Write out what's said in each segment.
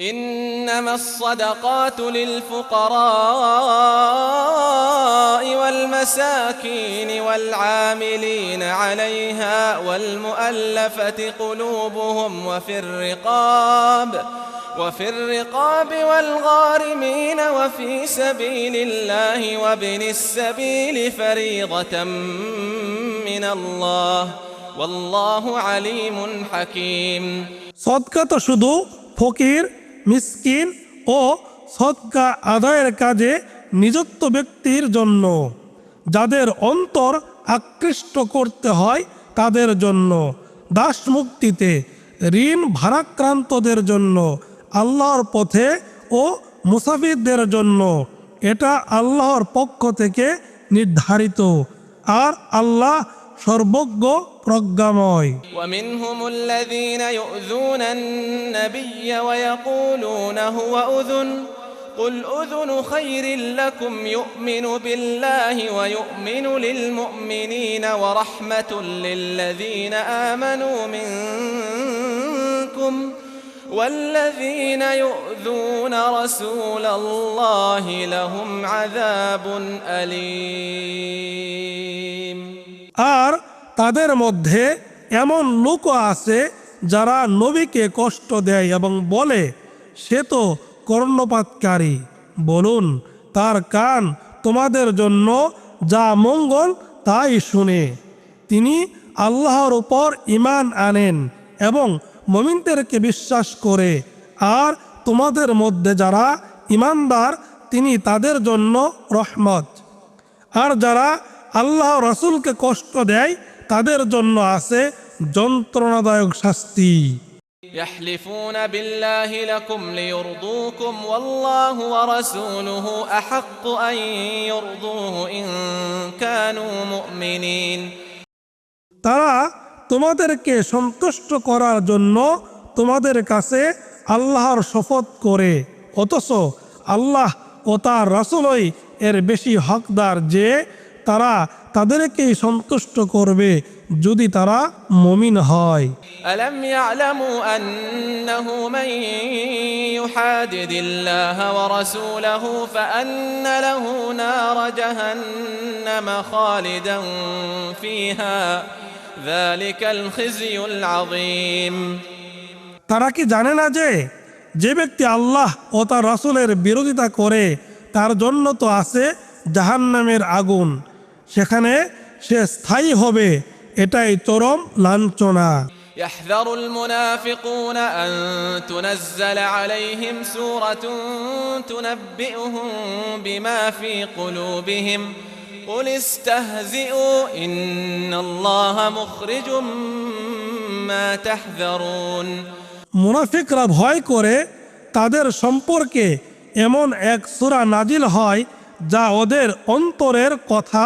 إنما الصدقات للفقراء والمساكين والعاملين عليها والمؤلفة قلوبهم وفي الرقاب وفي الرقاب والغارمين وفي سبيل الله وابن السبيل فريضة من الله. والله عليم حكيم. صدقة شدو فقير মিসকিন ও সদকা আদায়ের কাজে নিযুক্ত ব্যক্তির জন্য। যাদের অন্তর আকৃষ্ট করতে হয় তাদের জন্য। দাস মুক্তিতে ঋণ ভারাক্রান্তদের জন্য, আল্লাহর পথে ও মুসাফিরদের জন্য। এটা আল্লাহর পক্ষ থেকে নির্ধারিত। আর আল্লাহ সর্বজ্ঞ প্রজ্ঞাময় ومنهم الذين يؤذون النبي ويقولون هو أذن قل أذن خير لكم يؤمن بالله ويؤمن للمؤمنين ورحمة للذين آمنوا منكم والذين يؤذون رسول الله لهم عذاب أليم আর তাদের মধ্যে এমন লোকও আছে যারা নবীকে কষ্ট দেয় এবং বলে, সে তো কর্ণপাতকারী। বলুন, তার কান তোমাদের জন্য যা মঙ্গল তাই শুনে। তিনি আল্লাহর উপর ইমান আনেন এবং মমিনদেরকে বিশ্বাস করে, আর তোমাদের মধ্যে যারা ইমানদার তিনি তাদের জন্য রহমত। আর যারা আল্লাহ রসুলকে কষ্ট দেয় তাদের জন্য আছে যন্ত্রণাদায়ক শাস্তি يحلفون بالله لكم ليرضوكم والله ورسوله أحق أن يرضوه إن كانوا مؤمنين তারা তোমাদেরকে সন্তুষ্ট করার জন্য তোমাদের কাছে আল্লাহর শপথ করে অথচ আল্লাহ ও তার রসুলই এর বেশি হকদার যে তারা তাদেরকেই সন্তুষ্ট করবে যদি তারা মমিন হয় ألم يعلموا أنه من يحادد الله ورسوله فأن له نار جهنم خالدا فيها ذلك الخزي العظيم তারা কি জানে না যে যে ব্যক্তি আল্লাহ ও তার রাসূলের বিরোধিতা করে তার জন্য তো আছে জাহান্নামের আগুন সেখানে সে স্থায়ী হবে এটাই চরম লাঞ্ছনা يحذر المنافقون أن تنزل عليهم سورة تنبئهم بما في قلوبهم قل استهزئوا إن الله مخرج ما تحذرون মুনাফিকরা ভয় করে তাদের সম্পর্কে এমন এক সূরা নাজিল হয় যা ওদের অন্তরের কথা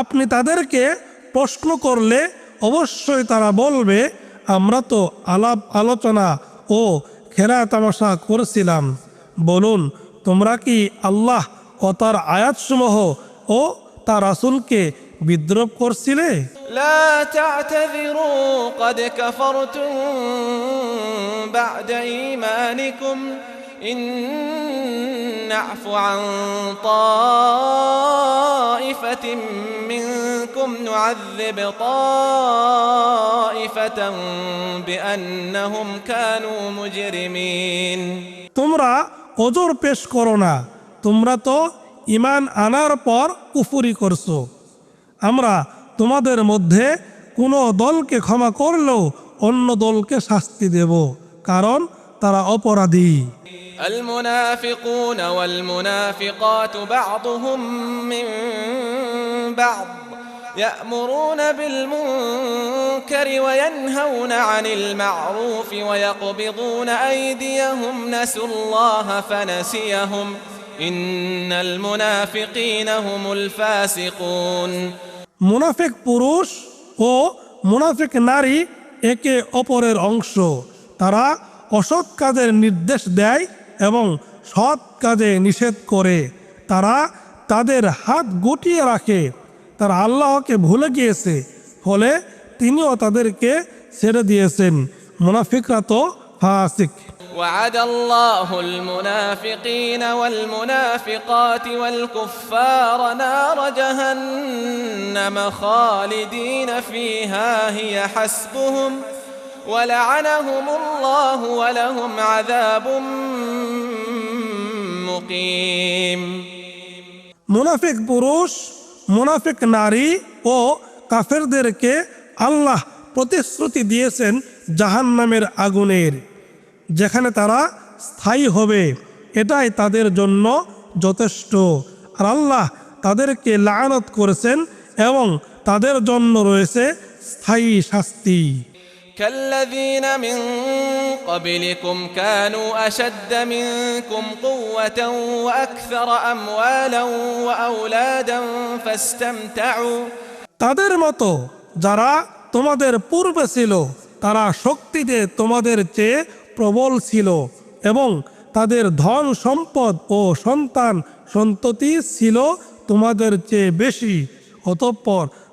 আপনি তাদেরকে প্রশ্ন করলে অবশ্যই তারা বলবে, আমরা তো আলাপ, আলোচনা ও খেলা তামাশা করেছিলাম। বলুন, তোমরা কি আল্লাহ ও তার আয়াতসমূহ ও তার রাসুলকে বিদ্রোপ করছিলে? لا تعتذروا قد كفرتم بعد إيمانكم إن نعف عن طائفة منكم نعذب طائفة بأنهم كانوا مجرمين তোমরা ওজোর পেশ করো না তোমরা তো ইমান আনার পর কুফুরি করছো আমরা তোমাদের মধ্যে কোনো দলকে ক্ষমা করলেও অন্য দলকে শাস্তি দেব কারণ তারা অপরাধী المنافقون والمنافقات بعضهم من بعض يأمرون بالمنكر وينهون عن المعروف ويقبضون أيديهم نسوا الله فنسيهم إن المنافقين هم الفاسقون মুনাফিক পুরুষ ও মুনাফিক নারী একে অপরের অংশ তারা অসৎ কাজের নির্দেশ দেয় এবং সৎ কাজে নিষেধ করে তারা তাদের হাত গুটিয়ে রাখে তারা আল্লাহকে ভুলে গিয়েছে ফলে তিনিও তাদেরকে ছেড়ে দিয়েছেন মুনাফিকরা তো ফাসিক وعد الله المنافقين والمنافقات والكفار نار جهنم خالدين فيها هي حسبهم ولعنهم الله ولهم عذاب مقيم মুনাফিক পুরুষ মুনাফিক নারী ও কাফেরদেরকে আল্লাহ প্রতিশ্রুতি দিয়েছেন জাহান্নামের আগুনের যেখানে তারা স্থায়ী হবে এটাই তাদের জন্য যথেষ্ট আর আল্লাহ তাদেরকে লায়নত করেছেন এবং তাদের জন্য রয়েছে স্থায়ী শাস্তি كالذين من قبلكم كانوا أشد منكم قوة وأكثر أموالا وأولادا فاستمتعوا তাদের মতো যারা তোমাদের পূর্বে ছিল তারা শক্তিতে তোমাদের চেয়ে প্রবল ছিল এবং তাদের ধন সম্পদ ও সন্তান সন্ততি ছিল তোমাদের চেয়ে বেশি অতঃপর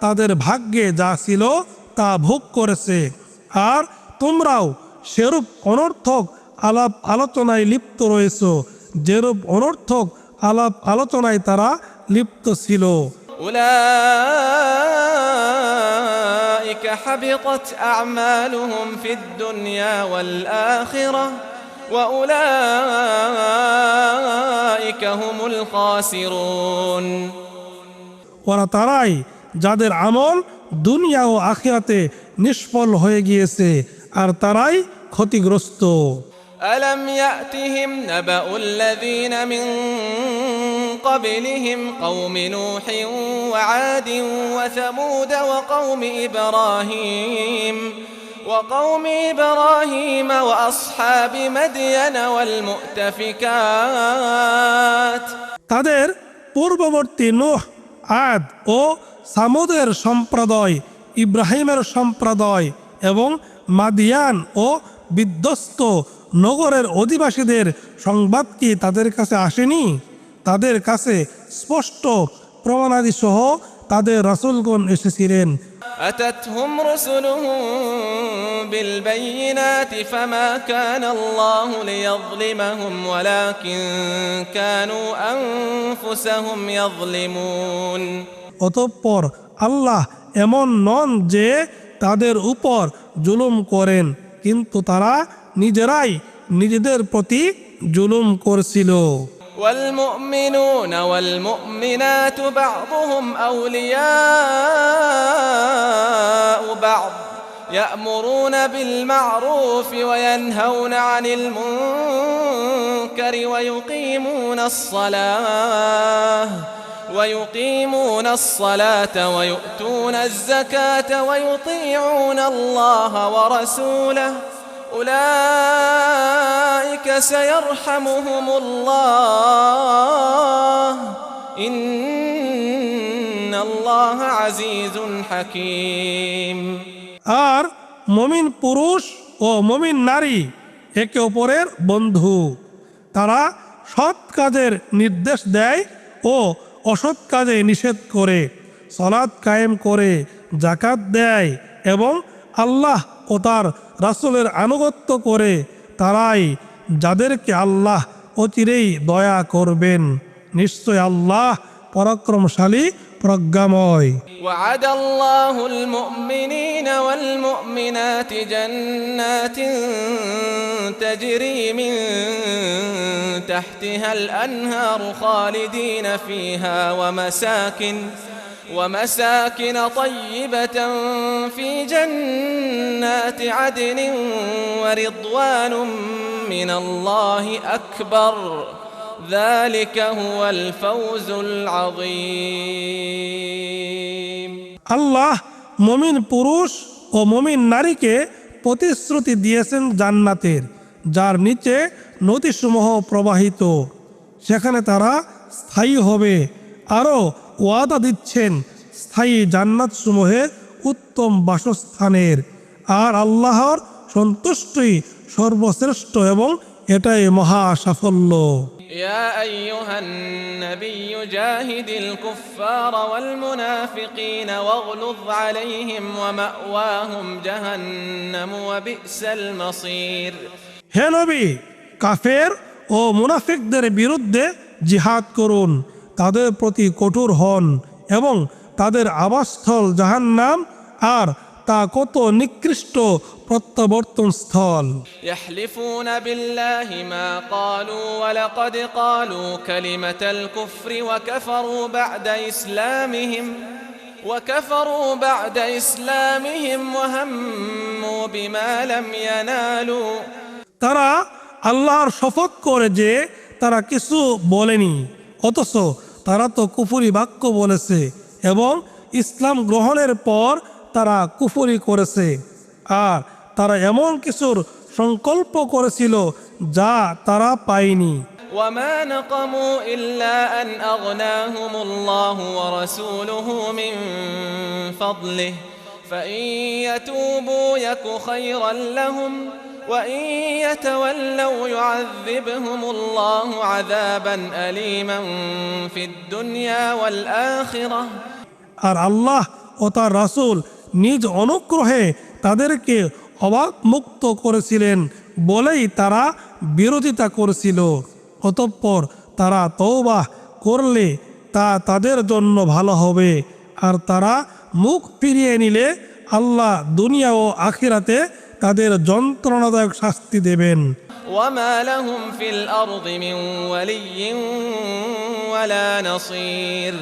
তাদের ভাগ্যে যা ছিল তা ভোগ করেছে আর তোমরাও সেরূপ অনর্থক আলাপ আলোচনায় লিপ্ত রয়েছ যেরূপ অনর্থক আলাপ আলোচনায় তারা লিপ্ত ছিল أولئك حبطت أعمالهم في الدنيا والآخرة وأولئك هم الخاسرون ওরা তারাই যাদের আমল দুনিয়া ও আখিরাতে নিষ্ফল হয়ে গিয়েছে আর তারাই ক্ষতিগ্রস্ত ألم يأتهم نبأ الذين من قبلهم قوم نوح وعاد وثمود وقوم إبراهيم وقوم إبراهيم وأصحاب مدين والمؤتفكات তাদের পূর্ববর্তী নূহ আদ ও সামুদের সম্প্রদায় ইব্রাহিমের সম্প্রদায় এবং মাদিয়ান ও বিধ্বস্ত নগরের অধিবাসীদের সংবাদ কি তাদের কাছে আসেনি তাদের কাছে স্পষ্ট প্রমাণাদি সহ তাদের রাসুলগণ এসেছিলেন أتتهم رسلهم بالبينات فما كان الله ليظلمهم ولكن كانوا أنفسهم يظلمون অতঃপর আল্লাহ এমন নন যে তাদের উপর জুলুম করেন কিন্তু তারা নিজেরাই নিজেদের প্রতি জুলুম করছিল والمؤمنون والمؤمنات بعضهم أولياء بعض يأمرون بالمعروف وينهون عن المنكر ويقيمون الصلاة ويقيمون الصلاة ويؤتون الزكاة ويطيعون الله ورسوله أولئك سيرحمهم الله إن الله عزيز حكيم আর মমিন পুরুষ ও মমিন নারী একে অপরের বন্ধু তারা সৎ কাজের নির্দেশ দেয় ও অসৎ কাজে নিষেধ করে সলাদ কায়েম করে জাকাত দেয় এবং আল্লাহ ও তার রাসুলের আনুগত্য করে, তারাই যাদেরকে আল্লাহ অচিরেই দয়া করবেন। নিশ্চয় আল্লাহ পরাক্রমশালী رقموي. وعد الله المؤمنين والمؤمنات جنات تجري من تحتها الأنهار خالدين فيها ومساكن ومساكن طيبة في جنات عدن ورضوان من الله أكبر. ذلك هو الفوز العظيم আল্লাহ মমিন পুরুষ ও মমিন নারীকে প্রতিশ্রুতি দিয়েছেন জান্নাতের যার নিচে নদীসমূহ প্রবাহিত সেখানে তারা স্থায়ী হবে আরও ওয়াদা দিচ্ছেন স্থায়ী জান্নাতসমূহের উত্তম বাসস্থানের আর আল্লাহর সন্তুষ্টি সর্বশ্রেষ্ঠ এবং এটাই মহা সাফল্য يا أيها النبي جاهد الكفار والمنافقين واغلظ عليهم ومأواهم جهنم وبئس المصير হে নবী কাফের ও মুনাফিকদের বিরুদ্ধে জিহাদ করুন তাদের প্রতি কঠোর হন এবং তাদের আবাসস্থল জাহান্নাম আর তা কত নিকৃষ্ট প্রত্যাবর্তন স্থল يحلفون بالله ما قالوا ولقد قالوا كلمة الكفر وكفروا بعد إسلامهم وكفروا بعد إسلامهم وهموا بما لم ينالوا তারা আল্লাহর শপথ করে যে তারা কিছু বলেনি অথচ তারা তো কুফুরি বাক্য বলেছে এবং ইসলাম গ্রহণের পর তারা কুফুরি করেছে আর তারা এমন কিছুর সংকল্প করেছিল যা তারা পায়নি وما نقموا إلا أن أغناهم الله ورسوله من فضله فإن يتوبوا يك خيرا لهم وإن يتولوا يعذبهم الله عذابا أليما في الدنيا والآخرة আর আল্লাহ ও তার রাসূল নিজ অনুগ্রহে তাদেরকে অবাক মুক্ত করেছিলেন বলেই তারা বিরোধিতা করেছিল অতঃপর তারা তৌবাহ করলে তা তাদের জন্য ভালো হবে আর তারা মুখ ফিরিয়ে নিলে আল্লাহ দুনিয়া ও আখিরাতে তাদের যন্ত্রণাদায়ক শাস্তি দেবেন وما لهم في الأرض من ولي ولا نصير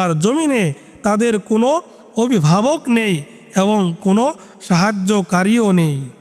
আর জমিনে তাদের কোনো অভিভাবক নেই এবং কোনো সাহায্যকারীও নেই।